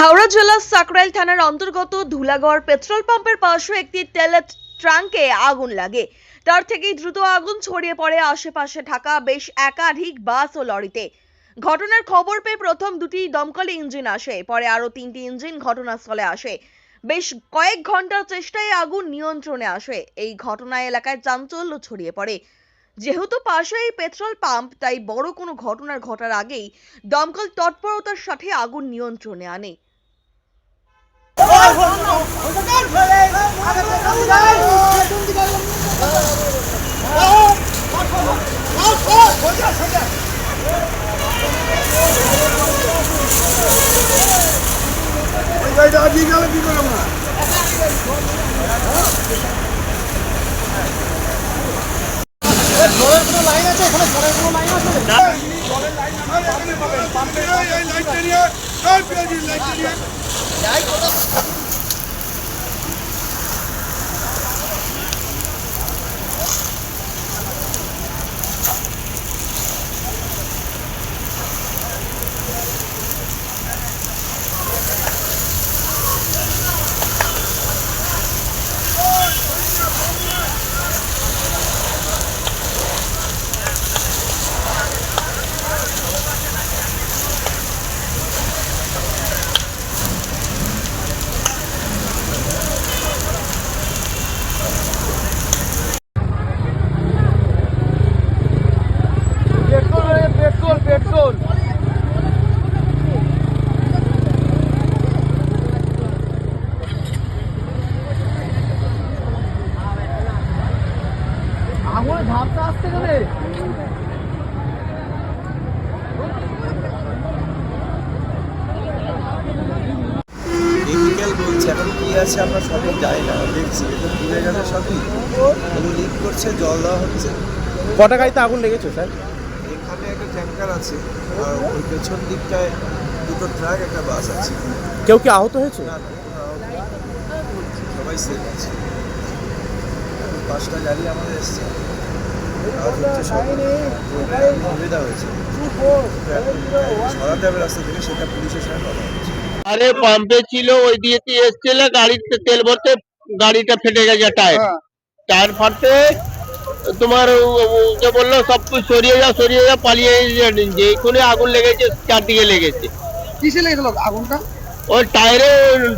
হাওড়া জেলার সাকরাইল থানার অন্তর্গত ধুলাগড় পেট্রোল পাম্পের পাশে একটি তেলের ট্রাঙ্কে আগুন লাগে। তার থেকেই দ্রুত আগুন ছড়িয়ে পড়ে আশেপাশে থাকা বেশ একাধিক বাস ও লরিতে। ঘটনার খবর পেয়ে প্রথম দুটি দমকল ইঞ্জিন আসে। পরে আরও তিনটি ইঞ্জিন ঘটনাস্থলে আসে। বেশ কয়েক ঘণ্টার চেষ্টায় আগুন নিয়ন্ত্রণে আসে। এই ঘটনায় এলাকায় চাঞ্চল্য ছড়িয়ে পড়ে। যেহেতু পাশেই পেট্রোল পাম্প, তাই বড় কোনো ঘটনার ঘটার আগেই দমকল তৎপরতার সাথে আগুন নিয়ন্ত্রণে আনে। ওই গাড়িটা আজকে গেলে কি করব না পেট্রোল পেট্রোল পেট্রোল আসছে কেন কেমিক্যাল বলছে এখন কি আছে আমরা সঠিক জানি না দেখছি এটা পুড়ে গেছে সবই। এগুলো লিক করছে জল দেওয়া হচ্ছে। কটা গাড়িতে আগুন লেগেছে স্যার? এখানে একটা ট্যাঙ্কার আছে আর ওই পেছন দিকটায় দুটো ট্রাক একটা বাস আছে। কেউ কি আহত হয়েছে? না। সবাই সেফ আছে। পাঁচটা গাড়ি আমাদের এসছে। কাজ হচ্ছে সুবিধা হয়েছে। সরাতে হবে রাস্তা থেকে সেটা পুলিশের সঙ্গে কথা হচ্ছে। আরে পাম্পে ছিল ওই দিয়ে এসছিল গাড়িতে তেল ভরতে গাড়িটা ফেটে গেছে টায়ার। টায়ার ফাটতে তোমার ওকে বলল সব সরিয়ে যাও সরিয়ে যাও পালিয়ে যেখানে আগুন লেগেছে চারদিকে লেগেছে। কিসে লেগেছিল আগুনটা? ওই টায়ারে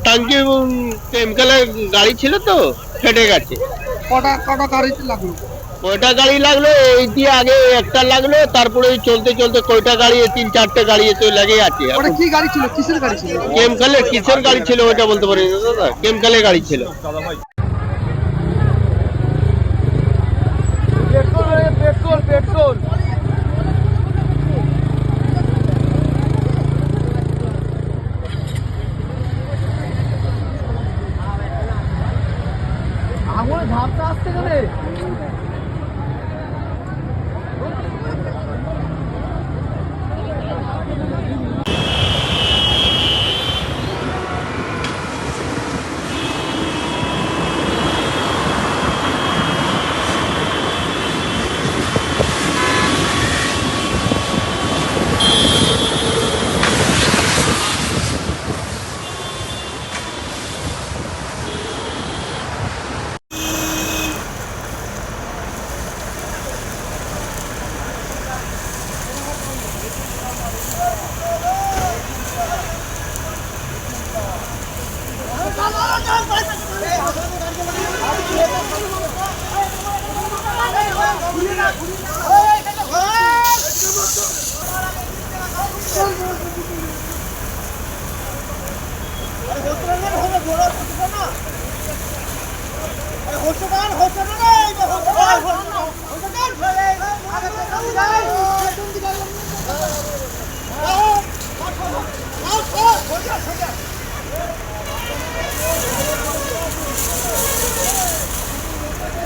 টাঙ্কি কেমিক্যালের গাড়ি ছিল তো ফেটে গেছে। কটা কটা গাড়িতে লাগল? কয়টা গাড়ি লাগল? এই দিয়ে আগে একটা লাগল তারপরে চলতে চলতে কয়টা গাড়ি তিন চারটে গাড়ি তো লাগে আছে ওটা কি গাড়ি ছিল? কিসের গাড়ি ছিল? কেমিক্যালের কিসের গাড়ি ছিল ওটা বলতে পারি না দাদা? কেমকালের গাড়ি ছিল। পেট্রোল পেট্রোল পেট্রোল আগুনে ঝাপটা আসছে কেন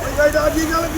ওই গাড়িটা আজকে গেলে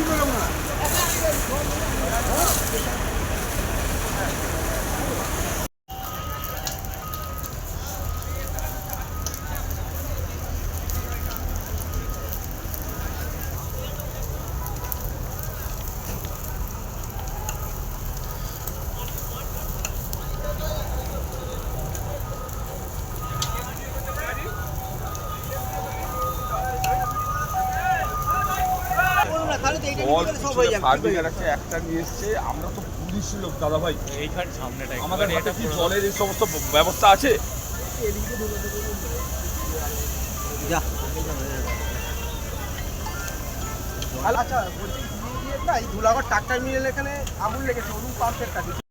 একটা নিয়ে এসছে আমরা তো পুলিশ লোক দাদা ভাই এইখানে সামনেটা আমাদের হাতে কি জলের এই সমস্ত ব্যবস্থা আছে? আচ্ছা বলছি ধুলাগড় ট্রাক্টর মিলের এখানে আগুন লেগেছে ওরকম পাম্পের কাছে